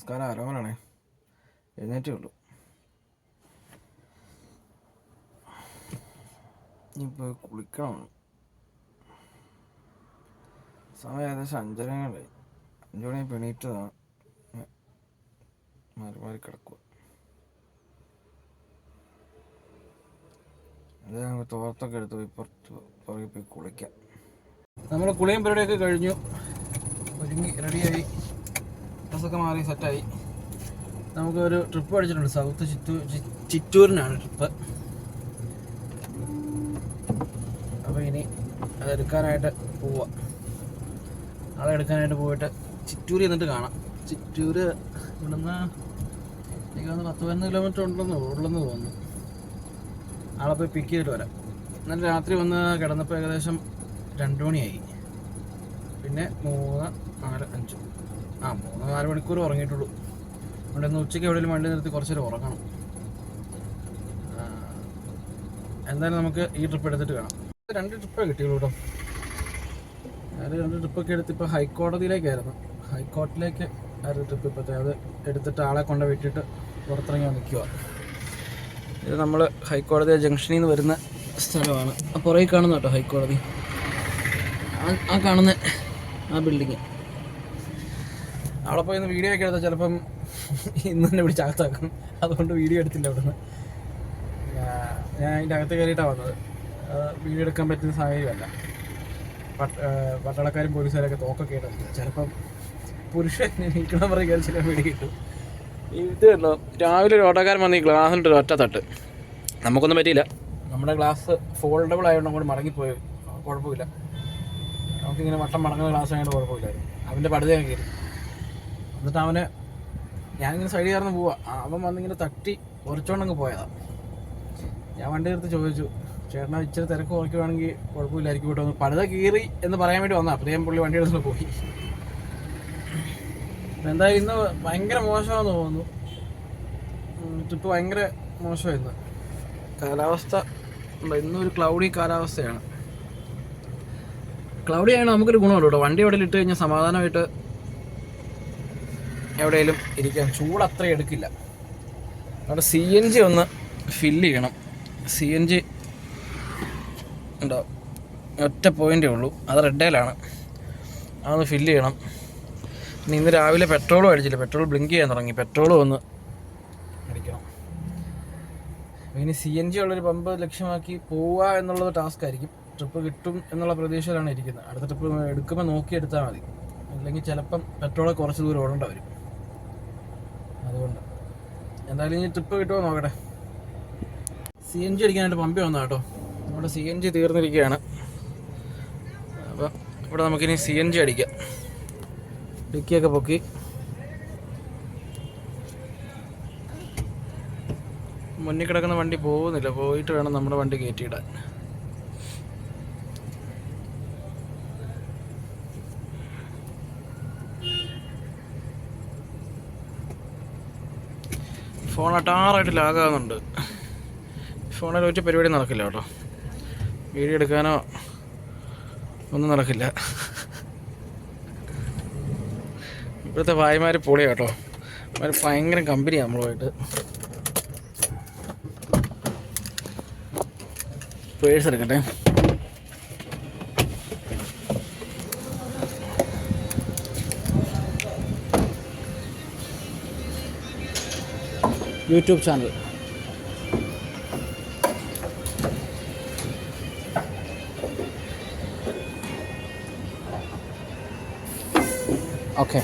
നമസ്കാരം ആരോമലാണേ എഴുന്നേറ്റേ ഉള്ളൂ. ഇനിയിപ്പോൾ കുളിക്കണം. സമയം ഏകദേശം അഞ്ചരങ്ങളായി അഞ്ചു മണി പെണീറ്റതാണ് മാറി മാറി കിടക്കുക അത് ഞങ്ങൾ തോർത്തൊക്കെ എടുത്ത് പോയി പുറത്ത് പുറകെ പോയി കുളിക്കാം. നമ്മൾ കുളിയും പരിപാടിയൊക്കെ കഴിഞ്ഞു. ഒരുങ്ങി റെഡിയായി ഡ്രസ്സൊക്കെ മാറി സെറ്റായി. നമുക്ക് ഒരു ട്രിപ്പ് അടിച്ചിട്ടുണ്ട് സൗത്ത് ചിറ്റൂർ ചിറ്റൂരിനാണ് ട്രിപ്പ്. അപ്പോൾ ഇനി അതെടുക്കാനായിട്ട് പോവാം. നാളെ എടുക്കാനായിട്ട് പോയിട്ട് ചിറ്റൂർ എന്നിട്ട് കാണാം. ചിറ്റൂർ ഇവിടുന്ന് എനിക്ക് തോന്നുന്നു പത്ത് പതിനൊന്ന് കിലോമീറ്റർ ഉണ്ടെന്ന് ഉള്ളെന്ന് തോന്നുന്നു. ആളെ പോയി പിക്ക് ചെയ്തിട്ട് വരാം. എന്നാൽ രാത്രി വന്ന് കിടന്നപ്പോൾ ഏകദേശം രണ്ട് മണിയായി. പിന്നെ മൂന്ന് നാല് അഞ്ച്. ആ മൂന്ന് നാല് മണിക്കൂർ ഉറങ്ങിയിട്ടുള്ളൂ. അതുകൊണ്ട് ഇന്ന് ഉച്ചയ്ക്ക് എവിടെയെങ്കിലും വണ്ടി നിർത്തി കുറച്ചേരം ഉറങ്ങണം. എന്തായാലും നമുക്ക് ഈ ട്രിപ്പ് എടുത്തിട്ട് കാണാം. രണ്ട് ട്രിപ്പേ കിട്ടിയുള്ളൂ കേട്ടോ ഞാൻ രണ്ട് ട്രിപ്പൊക്കെ എടുത്ത് ഇപ്പോൾ ഹൈക്കോടതിയിലേക്കായിരുന്നു. ഹൈക്കോർട്ടിലേക്ക് ആയിരുന്നു ട്രിപ്പ് ഇപ്പോഴത്തെ അത് എടുത്തിട്ട് ആളെ കൊണ്ട് വിട്ടിട്ട് പുറത്തിറങ്ങി നിൽക്കുക ഇത് നമ്മൾ ഹൈക്കോടതി ജംഗ്ഷനിൽ നിന്ന് വരുന്ന സ്ഥലമാണ്. പുറകെ കാണുന്ന കേട്ടോ ഹൈക്കോടതി. ആ കാണുന്ന ആ ബിൽഡിങ് അവിടെ പോയി ഒന്ന് വീഡിയോ ഒക്കെ എടുത്താൽ ചിലപ്പം ഇന്ന് തന്നെ പിടിച്ച് അകത്താക്കും. അതുകൊണ്ട് വീഡിയോ എടുത്തില്ല അവിടുന്ന്. ഞാൻ അതിന്റെ അകത്ത് കയറിയിട്ടാണ് വന്നത്. വീഡിയോ എടുക്കാൻ പറ്റുന്ന സാഹചര്യമല്ല. പട്ടാളക്കാരും പോലീസുകാരൊക്കെ തോക്കൊക്കെ ഇടുന്നു ചിലപ്പം പുരുഷൻ നിൽക്കണം പറഞ്ഞ് കയറി ചില വീഡിയോ കിട്ടും ഇത് കണ്ടോ രാവിലെ ഒരു ഓട്ടോക്കാരൻ വന്ന് ഈ ഗ്ലാസിന്റെ ഒരു ഒറ്റ തട്ട്. നമുക്കൊന്നും പറ്റിയില്ല. നമ്മുടെ ഗ്ലാസ് ഫോൾഡബിൾ ആയതുകൊണ്ട് അങ്ങോട്ട് മടങ്ങിപ്പോയി. കുഴപ്പമില്ല. നമുക്കിങ്ങനെ വട്ടം മടങ്ങുന്ന ഗ്ലാസ് ആയതുകൊണ്ട് കുഴപ്പമില്ലായിരുന്നു. അവന്റെ പടുതയൊക്കെ കയറി. എന്നിട്ട് അവന് ഞാനിങ്ങനെ സൈഡിൽ കയറുന്ന പോവാ. അവൻ വന്നിങ്ങനെ തട്ടി കുറച്ചുകൊണ്ടങ്ങ് പോയതാ. ഞാൻ വണ്ടി എടുത്ത് ചോദിച്ചു ചേട്ടനാ ഇച്ചിരി തിരക്ക് കുറയ്ക്കുവാണെങ്കിൽ കുഴപ്പമില്ലായിരിക്കും കേട്ടോ. ഒന്ന് പഴുത കീറി എന്ന് പറയാൻ വേണ്ടി വന്നാൽ അപ്പോൾ ഞാൻ പുള്ളി വണ്ടി എടുത്തുകൊണ്ട് പോയി. എന്തായാലും ഇന്ന് ഭയങ്കര മോശമാണെന്ന് തോന്നുന്നു. ട്രിപ്പ് ഭയങ്കര മോശമായിരുന്നു. കാലാവസ്ഥ. ഇന്നൊരു ക്ലൗഡി കാലാവസ്ഥയാണ്. ക്ലൗഡി ആയതുകൊണ്ട് നമുക്കൊരു ഗുണമുണ്ട് കേട്ടോ. വണ്ടി അവിടെ ഇട്ട് കഴിഞ്ഞാൽ സമാധാനമായിട്ട് എവിടെയെങ്കിലും ഇരിക്കാം ചൂട് അത്ര എടുക്കില്ല. അവിടെ സി എൻ ജി ഒന്ന് ഫില്ല് ചെയ്യണം. സി എൻ ജി ഉണ്ടോ? ഒറ്റ പോയിന്റേ ഉള്ളൂ. അത് റെഡേലാണ് അതൊന്ന് ഫില്ല് ചെയ്യണം. ഇനി ഇന്ന് രാവിലെ പെട്രോളും അടിച്ചില്ല. പെട്രോൾ ബ്ലിങ്ക് ചെയ്യാൻ തുടങ്ങി. പെട്രോളും ഒന്ന് അടിക്കണം. ഇനി സി എൻ ജി ഉള്ളൊരു പമ്പ് ലക്ഷ്യമാക്കി പോവുക എന്നുള്ളത് ടാസ്ക് ആയിരിക്കും. ട്രിപ്പ് കിട്ടും എന്നുള്ള പ്രതീക്ഷയിലാണ് ഇരിക്കുന്നത്. അടുത്ത ട്രിപ്പ് എടുക്കുമ്പോൾ നോക്കിയെടുത്താൽ മതി. അല്ലെങ്കിൽ ചിലപ്പം പെട്രോൾ കുറച്ച് ദൂരം ഓടേണ്ട വരും. അതുകൊണ്ട്. എന്തായാലും ഇനി ട്രിപ്പ് കിട്ടുമോ നോക്കട്ടെ. സി എൻ ജി അടിക്കാനായിട്ട് പമ്പി വന്നാ കേട്ടോ. നമ്മുടെ സി എൻ ജി തീർന്നിരിക്കുകയാണ്. അപ്പം ഇവിടെ നമുക്കിനി സി എൻ ജി അടിക്കാം. ഡിക്കിയൊക്കെ പൊക്കി. മുന്നിൽ കിടക്കുന്ന വണ്ടി പോകുന്നില്ല. പോയിട്ട് വേണം നമ്മുടെ വണ്ടി കയറ്റിയിടാൻ. ഫോൺ അട്ടാറായിട്ട് ലാഗാകുന്നുണ്ട് ഫോണിൽ ഒറ്റ പരിപാടി നടക്കില്ല കേട്ടോ. വീഡിയോ എടുക്കാനോ ഒന്നും നടക്കില്ല. ഇപ്പോഴത്തെ ഭായിമാർ പൊളിയാ കേട്ടോ. അവർ ഭയങ്കര കമ്പനിയാണ് നമ്മളുമായിട്ട്. പേഴ്സ് എടുക്കട്ടെ. YouTube channel. ഓക്കെ.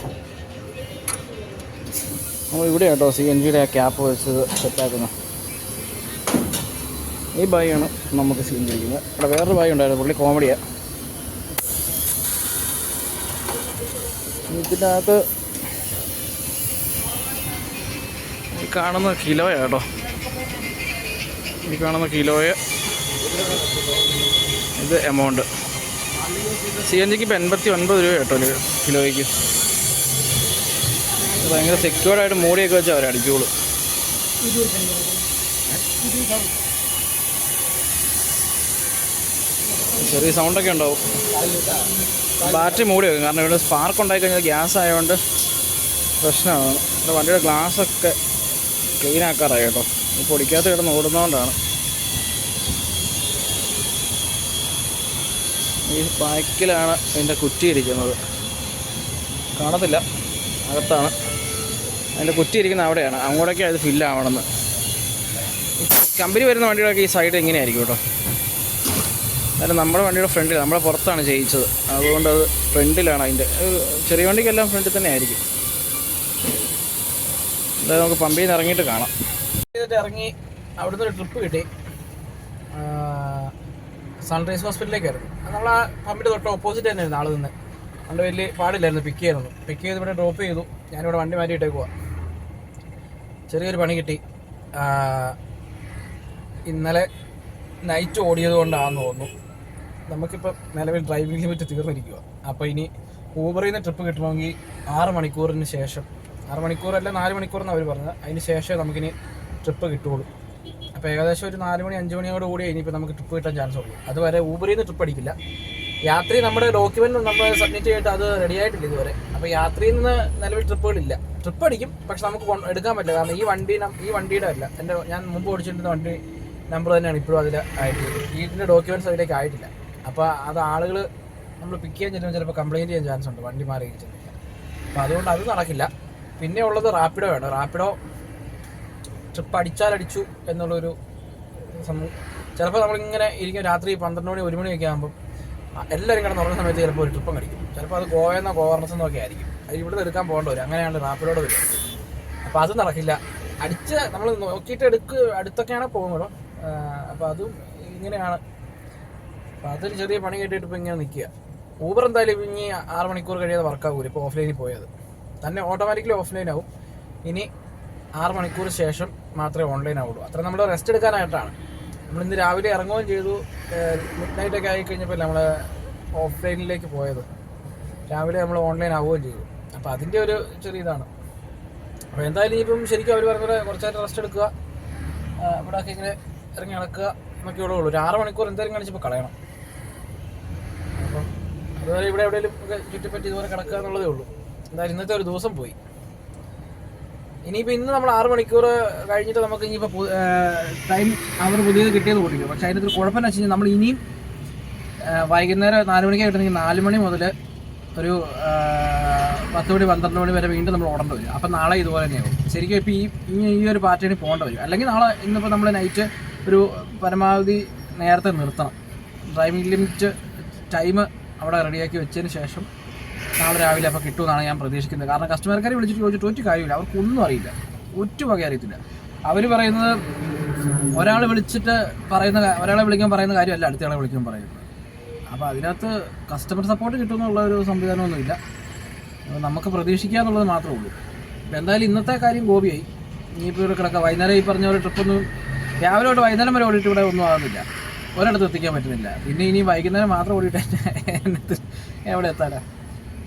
നമ്മൾ ഇവിടെ കേട്ടോ സി എൻ ജിയുടെ ആ ക്യാപ്പ് വെച്ച് സെറ്റാക്കുന്നത് ഈ ബായാണ് നമുക്ക് സി എൻ ജി ഇരിക്കുന്നത് ഇവിടെ വേറൊരു ബായി ഉണ്ടായിരുന്നു പുള്ളി കോമഡിയാണ് ഇതിന്റെ ഈ കാണുന്ന കിലോയാ കേട്ടോ ഈ കാണുന്ന കിലോയ ഇത് എമൗണ്ട് സി എൻ ജിക്ക് ഇപ്പം എൺപത്തി ഒൻപത് രൂപ കേട്ടോ ഒരു കിലോയ്ക്ക്. ഭയങ്കര സെക്യൂർഡായിട്ട് മൂടിയൊക്കെ വെച്ചാൽ അവർ അടിക്കുള്ളൂ ചെറിയ സൗണ്ടൊക്കെ ഉണ്ടാവും. ബാറ്ററി മൂടി വെക്കും കാരണം ഇവിടെ സ്പാർക്ക് ഉണ്ടായി കഴിഞ്ഞാൽ ഗ്യാസ് ആയതുകൊണ്ട് പ്രശ്നമാണ്. വണ്ടിയുടെ ഗ്ലാസ്സൊക്കെ ക്ലീൻ ആക്കാറായി കേട്ടോ. ഈ പൊടിക്കകത്ത് കിടന്ന് ഓടുന്നതുകൊണ്ടാണ് ഈ ബാക്കിലാണ് അതിന്റെ കുറ്റി ഇരിക്കുന്നത് കാണത്തില്ല. അകത്താണ്. അതിന്റെ കുറ്റി ഇരിക്കുന്ന അവിടെയാണ്. അങ്ങോട്ടേക്ക് അത് ഫില്ലാവണമെന്ന് കമ്പനി വരുന്ന വണ്ടികളൊക്കെ ഈ സൈഡ് ഇങ്ങനെയായിരിക്കും കേട്ടോ. എന്നാലും നമ്മുടെ വണ്ടിയുടെ ഫ്രണ്ടിൽ നമ്മുടെ പുറത്താണ് ചെയ്യിച്ചത്. അതുകൊണ്ട് അത് ഫ്രണ്ടിലാണ് അതിന്റെ ചെറിയ വണ്ടിക്കെല്ലാം ഫ്രണ്ടിൽ തന്നെ ആയിരിക്കും. എന്തായാലും നമുക്ക് പമ്പിൽ നിന്ന് ഇറങ്ങിയിട്ട് കാണാം. ഇറങ്ങി അവിടുന്ന് ഒരു ട്രിപ്പ് കിട്ടി. സൺറൈസ് ഹോസ്പിറ്റലിലേക്കായിരുന്നു നമ്മൾ ആ പമ്പിന്റെ തൊട്ട് ഓപ്പോസിറ്റ് തന്നെയായിരുന്നു ആൾ നിന്ന്. അതുകൊണ്ട് വലിയ പാടില്ലായിരുന്നു പിക്ക് ചെയ്യാനൊന്നും പിക്ക് ചെയ്ത് ഇവിടെ ഡ്രോപ്പ് ചെയ്തു. ഞാനിവിടെ വണ്ടി മാറ്റിയിട്ടേക്കുവാ. ചെറിയൊരു പണി കിട്ടി. ഇന്നലെ നൈറ്റ് ഓടിയത് കൊണ്ടാണെന്ന് തോന്നുന്നു. നമുക്കിപ്പോൾ നിലവിൽ ഡ്രൈവിംഗ് ലിമിറ്റ് തീർന്നിരിക്കുക അപ്പോൾ ഇനി ഊബറിൽ നിന്ന് ട്രിപ്പ് കിട്ടണമെങ്കിൽ ആറ് മണിക്കൂറിന് ശേഷം ആറ് മണിക്കൂറല്ല നാല് മണിക്കൂറെന്ന് അവർ പറഞ്ഞത്. അതിന് ശേഷമേ നമുക്കിനി ട്രിപ്പ് കിട്ടുള്ളൂ അപ്പോൾ ഏകദേശം ഒരു നാല് മണി അഞ്ച് മണിയോട് കൂടി ഇനിയിപ്പോൾ നമുക്ക് ട്രിപ്പ് കിട്ടാൻ ചാൻസ് ഉള്ളൂ. അതുവരെ ഊബറിൽ നിന്ന് ട്രിപ്പ് അടിക്കില്ല. യാത്രി നമ്മുടെ ഡോക്യുമെന്റ് നമ്മൾ സബ്മിറ്റ് ചെയ്തിട്ട് അത് റെഡി ആയിട്ടില്ല ഇതുവരെ. അപ്പോൾ യാത്രയിൽ നിന്ന് നിലവിൽ ട്രിപ്പുകളില്ല ട്രിപ്പ് അടിക്കും പക്ഷെ നമുക്ക് എടുക്കാൻ പറ്റില്ല. കാരണം ഈ വണ്ടി ഈ വണ്ടിയുടെ അല്ല. എന്റെ ഞാൻ മുമ്പ് ഓടിച്ചിരുന്ന വണ്ടി നമ്പർ തന്നെയാണ് ഇപ്പോഴും അതിൽ ആയിട്ടുള്ളത് ഇതിന്റെ ഡോക്യുമെന്റ്സ് അതിലേക്ക് ആയിട്ടില്ല. അപ്പോൾ അത് ആളുകൾ നമ്മൾ പിക്ക് ചെയ്യാൻ ചെല്ലുമ്പോൾ ചിലപ്പോൾ കംപ്ലയിന്റ് ചെയ്യാൻ ചാൻസ് ഉണ്ട്. വണ്ടി മാറി അപ്പോൾ അതുകൊണ്ട് അത് നടക്കില്ല. പിന്നെ ഉള്ളത് റാപ്പിഡോ ആണ്. റാപ്പിഡോ ട്രിപ്പ് അടിച്ചാലടിച്ചു എന്നുള്ളൊരു സംഭവം ചിലപ്പോൾ നമ്മളിങ്ങനെ ഇരിക്കും രാത്രി പന്ത്രണ്ട് മണി ഒരു മണിയൊക്കെ ആകുമ്പോൾ എല്ലാവരും കിടന്ന് ഉറങ്ങുന്ന സമയത്ത് ചിലപ്പോൾ ഒരു ട്രിപ്പം കടിക്കും ചിലപ്പോൾ അത് ഗോവയെന്നോ ഗോവർണസെന്നോ ഒക്കെ ആയിരിക്കും. അത് ഇവിടെ എടുക്കാൻ പോകേണ്ട വരും. അങ്ങനെയാണ് റാപ്പിഡോട് വരും അപ്പോൾ അത് നടക്കില്ല. അടിച്ച് നമ്മൾ നോക്കിയിട്ട് എടുക്ക് അടുത്തൊക്കെയാണ് പോകുന്നത്. അപ്പോൾ അതും ഇങ്ങനെയാണ്. അപ്പോൾ അതൊരു ചെറിയ പണി കേട്ടിട്ട് ഇപ്പോൾ ഇങ്ങനെ നിൽക്കുക. ഊബർ എന്തായാലും ഇനി ആറ് മണിക്കൂർ കഴിയാതെ വർക്കാകൂല ഇപ്പോൾ ഓഫ്ലൈനിൽ പോയത്. തന്നെ ഓട്ടോമാറ്റിക്കലി ഓഫ്ലൈൻ ആവും. ഇനി ആറ് മണിക്കൂർ ശേഷം മാത്രമേ ഓൺലൈൻ ആവുള്ളൂ. അത്ര നമ്മൾ റെസ്റ്റ് എടുക്കാനായിട്ടാണ്. നമ്മൾ ഇന്ന് രാവിലെ ഇറങ്ങുകയും ചെയ്തു മിഡ് നൈറ്റ് ഒക്കെ ആയി കഴിഞ്ഞപ്പോൾ നമ്മൾ ഓഫ്ലൈനിലേക്ക് പോയത്. രാവിലെ നമ്മൾ ഓൺലൈൻ ആവുകയും ചെയ്തു. അപ്പോൾ അതിന്റെ ഒരു ചെറിയ ഇതാണ് അപ്പോൾ എന്തായാലും ഇപ്പം ശരിക്കും അവർ പറഞ്ഞത് കുറച്ചായിട്ട് റെസ്റ്റ് എടുക്കുക. ഇവിടെ ഒക്കെ ഇങ്ങനെ ഇറങ്ങി നടക്കുക എന്നൊക്കെ ഉള്ളൂ. ഒരു ആറ് മണിക്കൂർ എന്തായാലും കാണിച്ചപ്പോൾ കളയണം. അപ്പം അതുവരെ ഇവിടെ എവിടെയെങ്കിലും ചുറ്റിപ്പറ്റി ഇതുപോലെ കിടക്കുക എന്നുള്ളതേ ഉള്ളൂ. എന്തായാലും ഇന്നത്തെ ഒരു ദിവസം പോയി. ഇനിയിപ്പോൾ ഇന്ന് നമ്മൾ ആറ് മണിക്കൂർ കഴിഞ്ഞിട്ട് നമുക്ക് ഇനിയിപ്പോൾ ടൈം അവർ പുതിയത് കിട്ടിയത് കൂട്ടിക്കും. പക്ഷേ അതിനകത്ത് ഒരു കുഴപ്പമെന്ന് വെച്ച് കഴിഞ്ഞാൽ നമ്മൾ ഇനിയും വൈകുന്നേരം നാല് മണിക്ക് കിട്ടണമെങ്കിൽ നാല് മണി മുതൽ ഒരു പത്ത് മണി പന്ത്രണ്ട് മണി വരെ വീണ്ടും നമ്മൾ ഓടേണ്ടി വരും. അപ്പം നാളെ ഇതുപോലെ തന്നെയാവും ശരിക്കും ഇപ്പോൾ ഈ ഈ ഒരു പാറ്റേണിൽ പോകേണ്ടി വരും. അല്ലെങ്കിൽ നാളെ ഇന്നിപ്പോൾ നമ്മൾ നൈറ്റ് ഒരു പരമാവധി നേരത്തെ നിർത്തണം. ഡ്രൈവിംഗ് ലിമിറ്റ് ടൈം അവിടെ റെഡിയാക്കി വെച്ചതിന് ശേഷം നാളെ രാവിലെ അപ്പോൾ കിട്ടുമെന്നാണ് ഞാൻ പ്രതീക്ഷിക്കുന്നത്. കാരണം കസ്റ്റമർക്കാരെ വിളിച്ചിട്ട് ചോദിച്ചിട്ട് ഒറ്റ കാര്യമില്ല. അവർക്കൊന്നും അറിയില്ല. ഒറ്റ വക അറിയത്തില്ല. അവർ പറയുന്നത് ഒരാൾ വിളിച്ചിട്ട് പറയുന്ന ഒരാളെ വിളിക്കാൻ പറയുന്ന കാര്യമല്ല അടുത്തയാളെ വിളിക്കാൻ പറയുന്നത്. അപ്പോൾ അതിനകത്ത് കസ്റ്റമർ സപ്പോർട്ട് കിട്ടുമെന്നുള്ള ഒരു സംവിധാനമൊന്നുമില്ല. നമുക്ക് പ്രതീക്ഷിക്കുക എന്നുള്ളത് മാത്രമേ ഉള്ളൂ. അപ്പോൾ എന്തായാലും ഇന്നത്തെ കാര്യം ഗോപിയായി. ഇനിയിപ്പോൾ ഇവിടെ കിടക്കുക വൈകുന്നേരം ഈ പറഞ്ഞ ഒരു ട്രിപ്പൊന്നും രാവിലെ തൊട്ട് വൈകുന്നേരം വരെ ഓടിയിട്ട് ഇവിടെ ഒന്നും ആകുന്നില്ല ഒരിടത്ത് എത്തിക്കാൻ പറ്റുന്നില്ല. പിന്നെ ഇനി വൈകുന്നേരം മാത്രം ഓടിയിട്ട് എവിടെ എത്താനാ?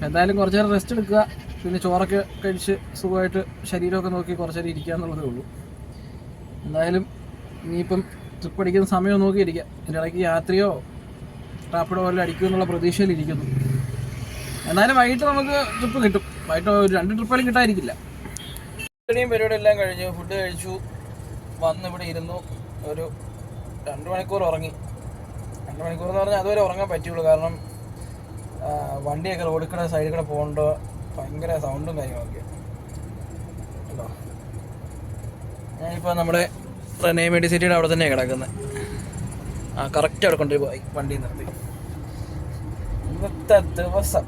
എന്തായാലും കുറച്ച് നേരം റെസ്റ്റ് എടുക്കുക. പിന്നെ ചോറൊക്കെ കഴിച്ച് സുഖമായിട്ട് ശരീരമൊക്കെ നോക്കി കുറച്ച് നേരം ഇരിക്കുക എന്നുള്ളതേ ഉള്ളൂ. എന്തായാലും ഇനിയിപ്പം ട്രിപ്പ് അടിക്കുന്ന സമയം നോക്കിയിരിക്കുക ഇതിന്റെ ഇടയ്ക്ക് യാത്രയോ ട്രാപ്പിടോ വല്ലതും അടിക്കുമെന്നുള്ള പ്രതീക്ഷയിലിരിക്കുന്നു എന്നാലും വൈകിട്ട് നമുക്ക് ട്രിപ്പ് കിട്ടും. വൈകിട്ട് ഒരു രണ്ട് ട്രിപ്പുകളും കിട്ടാതിരിക്കില്ല. ഇത്രയും പരിപാടി എല്ലാം കഴിഞ്ഞു ഫുഡ് കഴിച്ചു. വന്ന് ഇവിടെ ഇരുന്നു. ഒരു രണ്ട് മണിക്കൂർ ഉറങ്ങി. രണ്ട് മണിക്കൂർ എന്ന് പറഞ്ഞാൽ അതുവരെ ഉറങ്ങാൻ പറ്റുള്ളൂ കാരണം വണ്ടിയൊക്കെ റോഡിൽ കൂടെ സൈഡിൽ കൂടെ പോകേണ്ട? ഭയങ്കര സൗണ്ടും കാര്യങ്ങളൊക്കെ. ഉണ്ടോ ഞാനിപ്പോൾ നമ്മുടെ റെനേ മെഡിസിറ്റിയുടെ അവിടെ തന്നെയാണ് കിടക്കുന്നത് ആ കറക്റ്റ് അവിടെ കൊണ്ടുപോയി പോയി വണ്ടി നിർത്തി. ഇന്നത്തെ ദിവസം.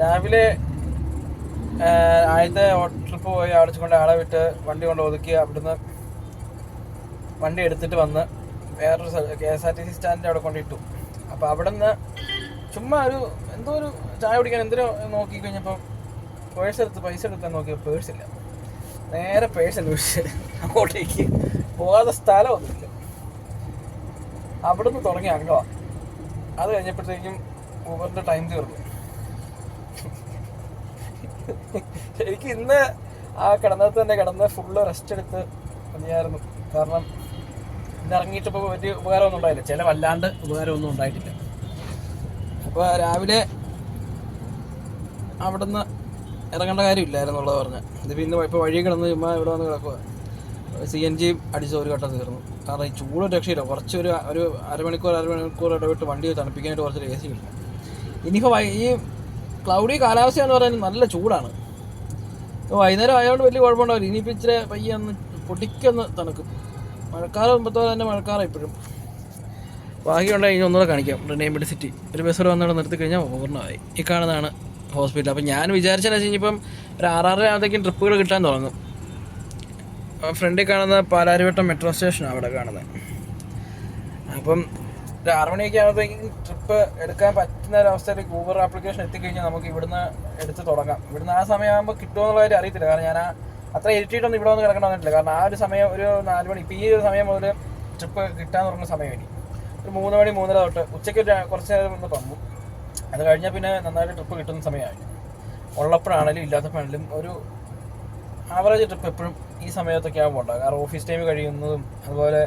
രാവിലെ ആദ്യത്തെ ട്രിപ്പ് പോയി അവിടെ കൊണ്ട് ആളെ വിട്ട് വണ്ടി കൊണ്ട് ഒതുക്കി അവിടുന്ന് വണ്ടി എടുത്തിട്ട് വന്ന് വേറൊരു K S R T C സ്റ്റാൻഡിന്റെ അവിടെ കൊണ്ടിട്ടു അപ്പോൾ അവിടെ നിന്ന് ചുമ്മാ ഒരു എന്തോ ഒരു ചായ കുടിക്കാൻ എന്തിനോ നോക്കി കഴിഞ്ഞപ്പോൾ പേഴ്സ് എടുത്ത് പൈസ എടുക്കാൻ നോക്കിയ പേഴ്സ് ഇല്ല. നേരെ പേഴ്സ് അന്വേഷിച്ച് അങ്ങോട്ടേക്ക് പോകാതെ സ്ഥലമൊന്നുമില്ല അവിടുന്ന് തുടങ്ങി അംഗമാണ് അത് കഴിഞ്ഞപ്പോഴത്തേക്കും ഊബറിന്റെ ടൈം തീർന്നു. എനിക്ക് ഇന്ന് ആ കിടന്നത് തന്നെ കിടന്ന് ഫുള്ള് റെസ്റ്റ് എടുത്ത് മതിയായിരുന്നു. കാരണം ഇന്ന് ഇറങ്ങിയിട്ടിപ്പോൾ വലിയ ഉപകാരമൊന്നും ഉണ്ടായില്ല. ചില വല്ലാണ്ട് ഉപകാരമൊന്നും ഉണ്ടായിട്ടില്ല. അപ്പോൾ രാവിലെ അവിടുന്ന് ഇറങ്ങേണ്ട കാര്യമില്ലായിരുന്നുള്ളത് പറഞ്ഞ്. ഇതിപ്പോൾ ഇന്ന് ഇപ്പോൾ വഴി കിടന്ന് ചുമ്മാ ഇവിടെ വന്ന് കിടക്കുക സി എൻ ജി അടിച്ച ഒരു ഘട്ടം തീർന്നു. കാരണം ഈ ചൂട് രക്ഷയില്ല. കുറച്ച് ഒരു അരമണിക്കൂർ അരമണിക്കൂർ ഇടവിട്ട് വണ്ടി തണുപ്പിക്കാനായിട്ട് കുറച്ച് എ സി ഇല്ല ഇനിയിപ്പോൾ ഈ ക്ലൗഡി കാലാവസ്ഥ എന്ന് പറയുന്നത് നല്ല ചൂടാണ്. ഇപ്പോൾ വൈകുന്നേരം ആയതുകൊണ്ട് വലിയ കുഴപ്പമുണ്ടാവില്ല. ഇനിയിപ്പോൾ ഇച്ചിരി പയ്യെ ഒന്ന് പൊടിക്കൊന്ന് തണുക്കും. മഴക്കാലം മുമ്പത്തോടെ തന്നെ മഴക്കാലം ഇപ്പോഴും. ഭാഗ്യമുണ്ടെങ്കിൽ ഇനി ഒന്നുകൂടെ കാണിക്കാം. നെയ്മഡ് സിറ്റി ഒരു ബസ് കൂടെ വന്നിട്ട് നിർത്തി കഴിഞ്ഞാൽ പൂർണമായി ഈ കാണുന്നതാണ് ഹോസ്പിറ്റൽ അപ്പം ഞാൻ വിചാരിച്ചതെന്ന് വെച്ച് കഴിഞ്ഞപ്പം ഒരു ആറാറര ട്രിപ്പുകൾ കിട്ടാൻ തുടങ്ങും. ഫ്രണ്ടിൽ കാണുന്ന പാലാരിവട്ടം മെട്രോ സ്റ്റേഷനാണ് അവിടെ കാണുന്നത് അപ്പം ഒരു ആറ് മണിയൊക്കെ ആകുമ്പോഴത്തേക്കും ട്രിപ്പ് എടുക്കാൻ പറ്റുന്ന ഒരവസ്ഥയിൽ ഊബർ ആപ്ലിക്കേഷൻ എത്തിക്കഴിഞ്ഞാൽ നമുക്ക് ഇവിടുന്ന് എടുത്ത് തുടങ്ങാം. ഇവിടുന്ന് ആ സമയമാകുമ്പോൾ കിട്ടുമോ എന്നുള്ള കാര്യം അറിയത്തില്ല. കാരണം ഞാൻ ആ അത്ര ഇരുട്ടിയിട്ടൊന്നും ഇവിടെ വന്ന് കിടക്കണമെന്നില്ല കാരണം ആ ഒരു സമയം ഒരു നാല് മണി ഇപ്പം ഈ ഒരു സമയം മുതൽ ട്രിപ്പ് കിട്ടാൻ തുടങ്ങുന്ന സമയം ഇനി ഒരു മൂന്ന് മണി മൂന്നര തൊട്ട് ഉച്ചയ്ക്ക് ഒരു കുറച്ച് നേരം ഒന്ന് തന്നു അത് കഴിഞ്ഞാൽ പിന്നെ നന്നായിട്ട് ട്രിപ്പ് കിട്ടുന്ന സമയമായി ഉള്ളപ്പോഴാണെങ്കിലും ഇല്ലാത്തപ്പോഴാണെങ്കിലും ഒരു ആവറേജ് ട്രിപ്പ് എപ്പോഴും ഈ സമയത്തൊക്കെ ആകുമ്പോൾ ഉണ്ടാകും കാരണം ഓഫീസ് ടൈം കഴിയുന്നതും അതുപോലെ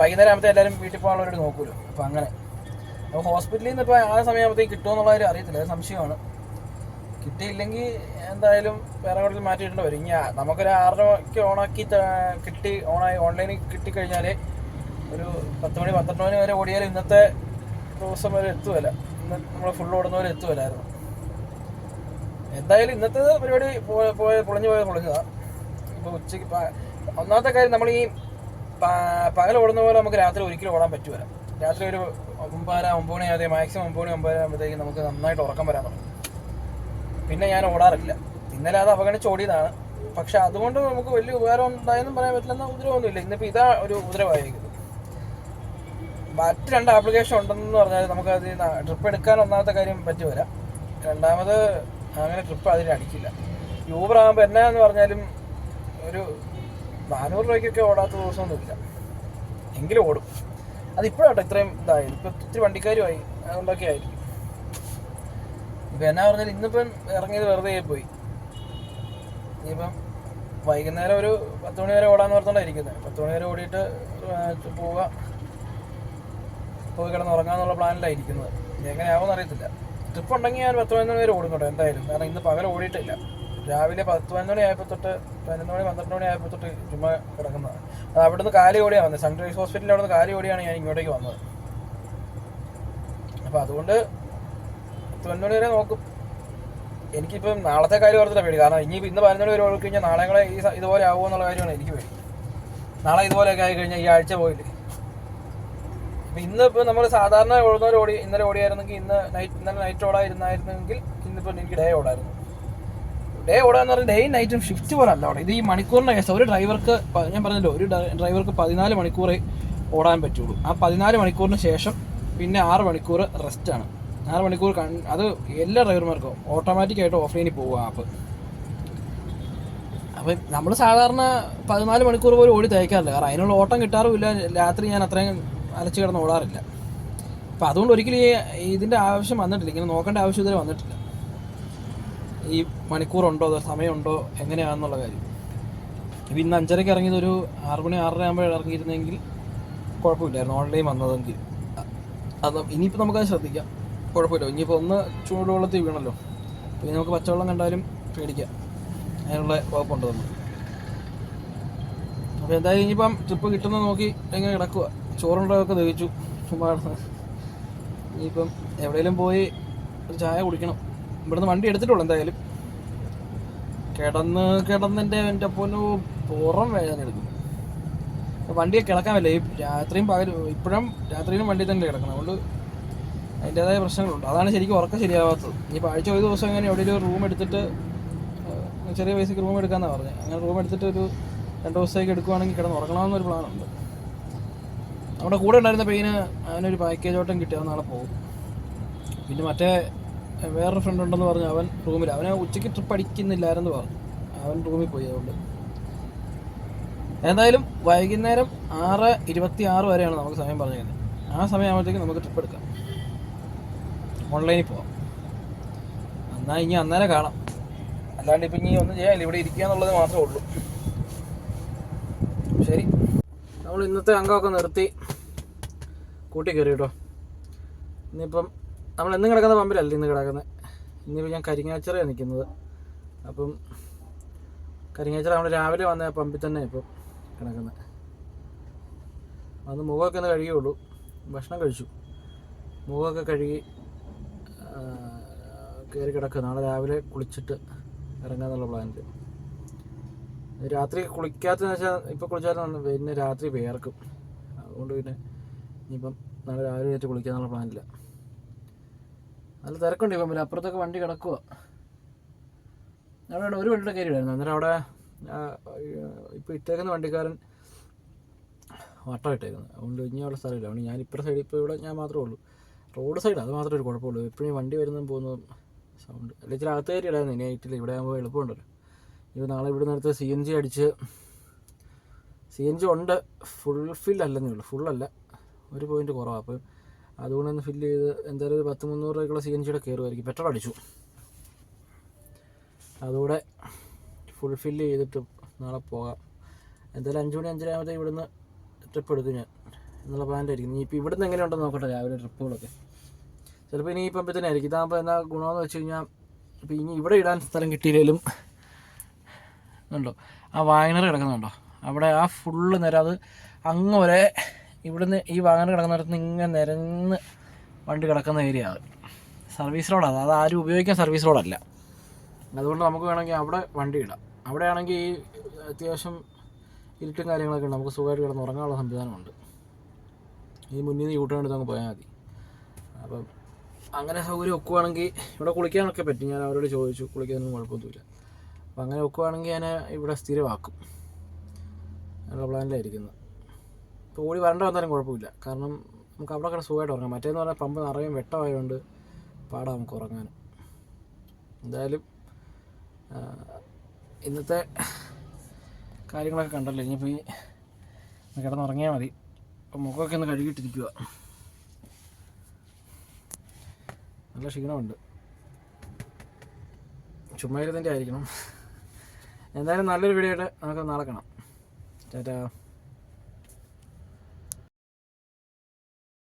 വൈകുന്നേരം ആകുമ്പോൾ എല്ലാവരും വീട്ടിൽ പോകാനുള്ളവരോട് നോക്കുമല്ലോ അപ്പോൾ അങ്ങനെ. അപ്പോൾ ഹോസ്പിറ്റലിൽ നിന്ന് ഇപ്പോൾ ആ സമയമാകുമ്പോഴത്തേക്ക് കിട്ടുമോ എന്നുള്ള കാര്യം അറിയത്തില്ല. സംശയമാണ്. കിട്ടിയില്ലെങ്കിൽ എന്തായാലും വേറെ കൂടുതൽ മാറ്റിയിട്ടുണ്ട്. വരും ഇനി നമുക്കൊരു ആറരയ്ക്ക് ഓണാക്കി കിട്ടി ഓണായി ഓൺലൈനിൽ കിട്ടിക്കഴിഞ്ഞാൽ ഒരു പത്ത് മണി പന്ത്രണ്ട് മണി വരെ ഓടിയാൽ ഇന്നത്തെ ദിവസം വരെ എത്തുമല്ല ഇന്ന് നമ്മൾ ഫുൾ ഓടുന്ന പോലെ എത്തുമല്ലായിരുന്നു എന്തായാലും ഇന്നത്തെ പരിപാടി പോയ പൊളിഞ്ഞു പോയത് പൊളിഞ്ഞതാണ് ഇപ്പോൾ ഉച്ചയ്ക്ക് ഒന്നാമത്തെ കാര്യം നമ്മൾ ഈ പകൽ ഓടുന്ന പോലെ നമുക്ക് രാത്രി ഒരിക്കലും ഓടാൻ പറ്റുമല്ല രാത്രി ഒരു ഒമ്പതര ഒമ്പത് മണി ആദ്യം മാക്സിമം ഒമ്പത് മണി ഒമ്പതര ആകുമ്പോഴത്തേക്കും നമുക്ക് നന്നായിട്ട് ഉറക്കം വരാൻ തുടങ്ങും. പിന്നെ ഞാൻ ഓടാറില്ല. ഇന്നലെ അത് അവഗണിച്ച് ഓടിയതാണ്. പക്ഷെ അതുകൊണ്ട് നമുക്ക് വലിയ ഉപകാരം ഉണ്ടായെന്നും പറയാൻ പറ്റില്ലെന്ന ഉപദ്രവമൊന്നുമില്ല ഇന്നിപ്പോൾ ഇതാ ഒരു ഉപദ്രവമായിരിക്കുന്നത് മറ്റ് രണ്ട് ആപ്ലിക്കേഷൻ ഉണ്ടെന്ന് പറഞ്ഞാൽ നമുക്ക് അത് ട്രിപ്പ് എടുക്കാൻ ഒന്നാമത്തെ കാര്യം പറ്റി വരാം രണ്ടാമത് അങ്ങനെ ട്രിപ്പ് അതിന് അടിക്കില്ല. യൂബർ ആകുമ്പോൾ എന്നാന്ന് പറഞ്ഞാലും ഒരു നാനൂറ് രൂപയ്ക്കൊക്കെ ഓടാത്ത ദിവസമൊന്നുമില്ല. എങ്കിലും ഓടും. അതിപ്പോഴാട്ടോ ഇത്രയും ഇതായി ഇപ്പം ഇത്തിരി വണ്ടിക്കാരുമായി. അതുകൊണ്ടൊക്കെ ആയിരിക്കും. ഇപ്പം എന്നാ പറഞ്ഞാൽ ഇന്നിപ്പം ഇറങ്ങിയത് വെറുതെ പോയി ഇനിയിപ്പം വൈകുന്നേരം ഒരു പത്ത് മണി വരെ ഓടാന്ന് പറഞ്ഞോണ്ടായിരിക്കുന്നത് പത്ത് മണി വരെ ഓടിയിട്ട് പോവുക പോയി കിടന്ന് ഉറങ്ങാന്നുള്ള പ്ലാനിലായിരിക്കുന്നത് എങ്ങനെയാവുമെന്ന് അറിയത്തില്ല. ട്രിപ്പ് ഉണ്ടെങ്കിൽ ഞാൻ പത്ത് പതിനൊന്ന് വരെ ഓടും കേട്ടോ എന്തായാലും. കാരണം ഇന്ന് പകൽ ഓടിയിട്ടില്ല. രാവിലെ പത്ത് പതിനൊന്ന് മണി ആയപ്പോൾ തൊട്ട് പതിനൊന്ന് മണി പന്ത്രണ്ട് മണി ആയപ്പോൾ തൊട്ട് ചുമ്മാ കിടക്കുന്നതാണ് അത് അവിടുന്ന് കാലി ഓടിയാണ് വന്നത് സൺറൈസ് ഹോസ്പിറ്റലിൽ അവിടുന്ന് കാലി ഓടിയാണ് ഞാൻ ഇങ്ങോട്ടേക്ക് വന്നത്. അപ്പം അതുകൊണ്ട് പത്ത് പതിനൊന്ന് മണി വരെ നോക്കും. എനിക്കിപ്പം നാളത്തെ കാര്യം ഓർത്തില്ല പേടി. കാരണം ഇനി ഇന്ന് പതിനൊന്ന് വരെ ഓടി കഴിഞ്ഞാൽ നാളെ ഈ ഇതുപോലെ ആവുമോ എന്നുള്ള കാര്യമാണ് എനിക്ക് പേടി. നാളെ ഇതുപോലെയൊക്കെ ആയി കഴിഞ്ഞാൽ ഈ ആഴ്ച പോയില്ലേ? അപ്പൊ ഇന്ന് ഇപ്പോൾ നമ്മൾ സാധാരണ ഓടുന്നവർ ഓടി ഇന്നലെ ഓടിയായിരുന്നെങ്കിൽ ഇന്ന് നൈറ്റ് ഇന്നലെ നൈറ്റ് ഓടായിരുന്നായിരുന്നെങ്കിൽ ഇന്നിപ്പോ എനിക്ക് ഡേ ഓടായിരുന്നു. ഡേ ഓടാന്ന് പറഞ്ഞാൽ ഡേയും നൈറ്റും ഷിഫ്റ്റ് പോലെ അല്ല അവിടെ ഇത് ഈ മണിക്കൂറിന്റെ കേസ് ഒരു ഡ്രൈവർക്ക് ഞാൻ പറഞ്ഞല്ലോ ഒരു ഡ്രൈവർക്ക് പതിനാല് മണിക്കൂറേ ഓടാൻ പറ്റുള്ളൂ. ആ പതിനാല് മണിക്കൂറിന് ശേഷം പിന്നെ ആറ് മണിക്കൂർ റെസ്റ്റ് ആണ്. ആറ് മണിക്കൂർ അത് എല്ലാ ഡ്രൈവർമാർക്കും ഓട്ടോമാറ്റിക് ആയിട്ട് ഓഫ്ലൈനിൽ പോകും ആപ്പ് അപ്പം നമ്മൾ സാധാരണ പതിനാല് മണിക്കൂർ പോലും ഓടി തയ്ക്കാറില്ല. കാരണം അതിനുള്ള ഓട്ടം കിട്ടാറുമില്ല. രാത്രി ഞാൻ അത്രയും അലച്ചു കിടന്ന് ഓടാറില്ല. അപ്പം അതുകൊണ്ട് ഒരിക്കലും ഈ ഇതിന്റെ ആവശ്യം വന്നിട്ടില്ല. ഇങ്ങനെ നോക്കേണ്ട ആവശ്യം ഇതുവരെ വന്നിട്ടില്ല. ഈ മണിക്കൂറുണ്ടോ അതോ സമയമുണ്ടോ എങ്ങനെയാണെന്നുള്ള കാര്യം. ഇപ്പം ഇന്ന് അഞ്ചരയ്ക്ക് ഇറങ്ങിയത് ഒരു ആറ് മണി ആറര ആകുമ്പോൾ ഇറങ്ങിയിരുന്നെങ്കിൽ കുഴപ്പമില്ലായിരുന്നു. ഓൺലൈൻ വന്നതെങ്കിൽ. അത് ഇനിയിപ്പോൾ നമുക്കത് ശ്രദ്ധിക്കാം. കുഴപ്പമില്ല. ഇനിയിപ്പോൾ ഒന്ന് ചൂടുവെള്ളത്തിൽ വീണല്ലോ. അപ്പോൾ ഇനി നമുക്ക് പച്ചവെള്ളം കണ്ടാലും പേടിക്കാം. അതിനുള്ള വകുപ്പുണ്ട് നമ്മൾ അപ്പോൾ എന്തായാലും ഇനിയിപ്പം ട്രിപ്പ് കിട്ടുന്ന നോക്കി എങ്ങനെ കിടക്കുക ചോറുണ്ടൊക്കെ ദഹിച്ചു. ചുമ്മാ കിടന്ന്. ഇനിയിപ്പം എവിടെയെങ്കിലും പോയി ഒരു ചായ കുടിക്കണം. ഇവിടുന്ന് വണ്ടി എടുത്തിട്ടുള്ളൂ എന്തായാലും. കിടന്ന് കിടന്നെന്റെ എന്റെ പൊന്നു പുറം വേദന എടുക്കും. വണ്ടിയെ കിടക്കാൻ പറ്റില്ല ഈ രാത്രിയും പകലും ഇപ്പോഴും രാത്രിയിലും വണ്ടി തന്നെ കിടക്കണം. അതുകൊണ്ട് അതിന്റേതായ പ്രശ്നങ്ങളുണ്ട്. അതാണ് ശരിക്കും ഉറക്കം ശരിയാവാത്തത്. ഇനിയിപ്പോൾ ആഴ്ച ഒരു ദിവസം ഇങ്ങനെ എവിടെയെങ്കിലും റൂം എടുത്തിട്ട് ചെറിയ പൈസക്ക് റൂം എടുക്കാമെന്നാണ് പറഞ്ഞത്. അങ്ങനെ റൂം എടുത്തിട്ട് ഒരു രണ്ട് ദിവസത്തേക്ക് എടുക്കുവാണെങ്കിൽ കിടന്ന് ഉറങ്ങണമെന്നൊരു പ്ലാനുണ്ട്. നമ്മുടെ കൂടെ ഉണ്ടായിരുന്ന പെയിന് അവനൊരു പാക്കേജ് ഓട്ടം കിട്ടി അവൻ നാളെ പോകും. പിന്നെ മറ്റേ വേറൊരു ഫ്രണ്ട് ഉണ്ടെന്ന് പറഞ്ഞു അവൻ റൂമിൽ അവനെ ഉച്ചയ്ക്ക് ട്രിപ്പ് അടിക്കുന്നില്ലായിരുന്നു പറഞ്ഞു. അവൻ റൂമിൽ പോയി അതുകൊണ്ട്. എന്തായാലും വൈകുന്നേരം ആറ് ഇരുപത്തി ആറ് വരെയാണ് നമുക്ക് സമയം പറഞ്ഞിരുന്നത് ആ സമയമാകുമ്പോഴത്തേക്കും നമുക്ക് ട്രിപ്പ് എടുക്കാം. ഓൺലൈനിൽ പോവാം. എന്നാൽ ഇനി അന്നേരം കാണാം. അല്ലാണ്ട് ഇപ്പം ഇനി ഒന്നും ചെയ്യാനില്ല. ഇവിടെ ഇരിക്കുക എന്നുള്ളത് മാത്രമേ ഉള്ളൂ. ശരി. നമ്മൾ ഇന്നത്തെ അംഗമൊക്കെ നിർത്തി. കൂട്ടി കയറി കേട്ടോ ഇന്നിപ്പം നമ്മൾ എന്നും കിടക്കുന്ന പമ്പിലല്ല ഇന്ന് കിടക്കുന്നത് ഇന്നിപ്പോൾ ഞാൻ കരിങ്ങാച്ചിറയാണ് നിൽക്കുന്നത് അപ്പം കരിങ്ങാച്ചിറ നമ്മൾ രാവിലെ വന്ന പമ്പിൽ തന്നെ ഇപ്പം കിടക്കുന്നത് അന്ന് മുഖമൊക്കെ ഒന്ന് കഴുകിയുള്ളൂ. ഭക്ഷണം കഴിച്ചു. മുഖമൊക്കെ കഴുകി കയറി കിടക്കുക നാളെ രാവിലെ കുളിച്ചിട്ട് ഇറങ്ങാന്നുള്ള പ്ലാനിൽ രാത്രി കുളിക്കാത്തതെന്ന് വെച്ചാൽ ഇപ്പോൾ കുളിച്ചാലും പിന്നെ രാത്രി വേർക്കും. അതുകൊണ്ട് പിന്നെ ഇനിയിപ്പം നാളെ രാവിലെ ആയിട്ട് കുളിക്കാന്നുള്ള പ്ലാനില്ല. നല്ല തിരക്കുണ്ട് ഇപ്പം പിന്നെ അപ്പുറത്തൊക്കെ വണ്ടി കിടക്കുക അവിടെ ഒരു വണ്ടിയുടെ കയറിയിടായിരുന്നു അന്നേരം അവിടെ ഇപ്പോൾ ഇട്ടേക്കുന്ന വണ്ടിക്കാരൻ വട്ടം ഇട്ടേക്കുന്നത് അതുകൊണ്ട് ഇനി അവിടെ സ്ഥലമില്ല. അതുകൊണ്ട് ഞാൻ ഇപ്പുറ സൈഡിൽ ഇപ്പോൾ ഇവിടെ ഞാൻ മാത്രമേ ഉള്ളൂ. റോഡ് സൈഡ് അത് മാത്രമേ ഒരു കുഴപ്പമുള്ളൂ. എപ്പോഴും വണ്ടി വരുന്നതും പോകുന്നതും സൗണ്ട് അല്ലെങ്കിൽ ഇച്ചിരി അകത്ത് കയറി ഇടായിരുന്നു ഇനി ആയിട്ടില്ല. ഇവിടെ ആകുമ്പോൾ എളുപ്പമുണ്ടല്ലോ. ഇപ്പോൾ നാളെ ഇവിടെ നേരത്തെ സി എൻ ജി അടിച്ച് സി എൻ ജി ഉണ്ട്. ഫുൾ ഫിൽ അല്ലെന്നേ ഉള്ളൂ. ഫുള്ളല്ല ഒരു പോയിന്റ് കുറവാണ് അപ്പോൾ അതുകൊണ്ട് ഒന്ന് ഫില്ല് ചെയ്ത് എന്തായാലും ഒരു പത്ത് മുന്നൂറ് രൂപയ്ക്കുള്ള സി എൻ ജിയുടെ കയറുമായിരിക്കും പെട്രോൾ അടിച്ചു. അതുകൂടെ ഫുൾ ഫില്ല് ചെയ്തിട്ട് നാളെ പോകാം. എന്തായാലും അഞ്ച് മണി അഞ്ചര ആകുമ്പോഴത്തേക്ക് ഇവിടുന്ന് ട്രിപ്പ് എടുക്കും ഞാൻ എന്നുള്ള പ്ലാനിലായിരിക്കും ഇനി ഇപ്പോൾ ഇവിടുന്ന് എങ്ങനെയുണ്ടെന്ന് നോക്കട്ടെ രാവിലെ ട്രിപ്പുകളൊക്കെ ചിലപ്പോൾ ഇനി ഇപ്പം തന്നെ ആയിരിക്കും. ഇതാകുമ്പോൾ എന്നാ ഗുണമെന്ന് വെച്ച് കഴിഞ്ഞാൽ ഇപ്പോൾ ഇനി ഇവിടെ ഇടാൻ സ്ഥലം കിട്ടിയില്ലെങ്കിലും ഉണ്ടോ? ആ വാഗനർ കിടക്കുന്നുണ്ടോ? അവിടെ ആ ഫുള്ള് നേരം അത് അങ്ങ് വരെ ഇവിടുന്ന് ഈ വാഹനം കിടക്കുന്നിടത്ത് ഇങ്ങനെ നിരന്ന് വണ്ടി കിടക്കുന്ന ഏരിയ അത്. സർവീസ് റോഡാണ് അത്. ആരും ഉപയോഗിക്കാൻ സർവീസ് റോഡല്ല അതുകൊണ്ട് നമുക്ക് വേണമെങ്കിൽ അവിടെ വണ്ടി ഇടാം. അവിടെ ആണെങ്കിൽ ഈ അത്യാവശ്യം ഇരുട്ടും കാര്യങ്ങളൊക്കെ ഉണ്ട്. നമുക്ക് സുഖമായിട്ട് കിടന്ന് ഉറങ്ങാനുള്ള സംവിധാനമുണ്ട്. ഈ മുന്നിൽ നിന്ന് യൂട്ടേൺ എടുത്ത് അങ്ങ് പോയാൽ മതി. അപ്പം അങ്ങനെ സൗകര്യം ഒക്കുവാണെങ്കിൽ ഇവിടെ കുളിക്കാനൊക്കെ പറ്റും. ഞാൻ അവരോട് ചോദിച്ചു. കുളിക്കാനൊന്നും കുഴപ്പമൊന്നുമില്ല. അപ്പം അങ്ങനെ ഒക്കുവാണെങ്കിൽ ഞാൻ ഇവിടെ സ്ഥിരമാക്കും. എന്നുള്ള പ്ലാനിലായിരിക്കുന്നത് ഓടി വരണ്ട വന്നാലും കുഴപ്പമില്ല. കാരണം നമുക്ക് അവിടെ കിടന്ന് സുഖമായിട്ട് ഉറങ്ങാം. മറ്റേന്ന് പറഞ്ഞാൽ പമ്പ് നിറയും വെട്ടമായതുകൊണ്ട് പാടാം നമുക്ക് ഉറങ്ങാൻ. എന്തായാലും ഇന്നത്തെ കാര്യങ്ങളൊക്കെ കണ്ടല്ലോ. ഇനിയിപ്പോൾ ഈ കിടന്നുറങ്ങിയാൽ മതി. അപ്പം മുഖമൊക്കെ ഒന്ന് കഴുകിയിട്ടിരിക്കുക നല്ല ക്ഷീണമുണ്ട്. ചുമ്മാ ആയിരിക്കണം. എന്തായാലും നല്ലൊരു വീഡിയോ ആയിട്ട് നമുക്ക് നടക്കണം ചേട്ടാ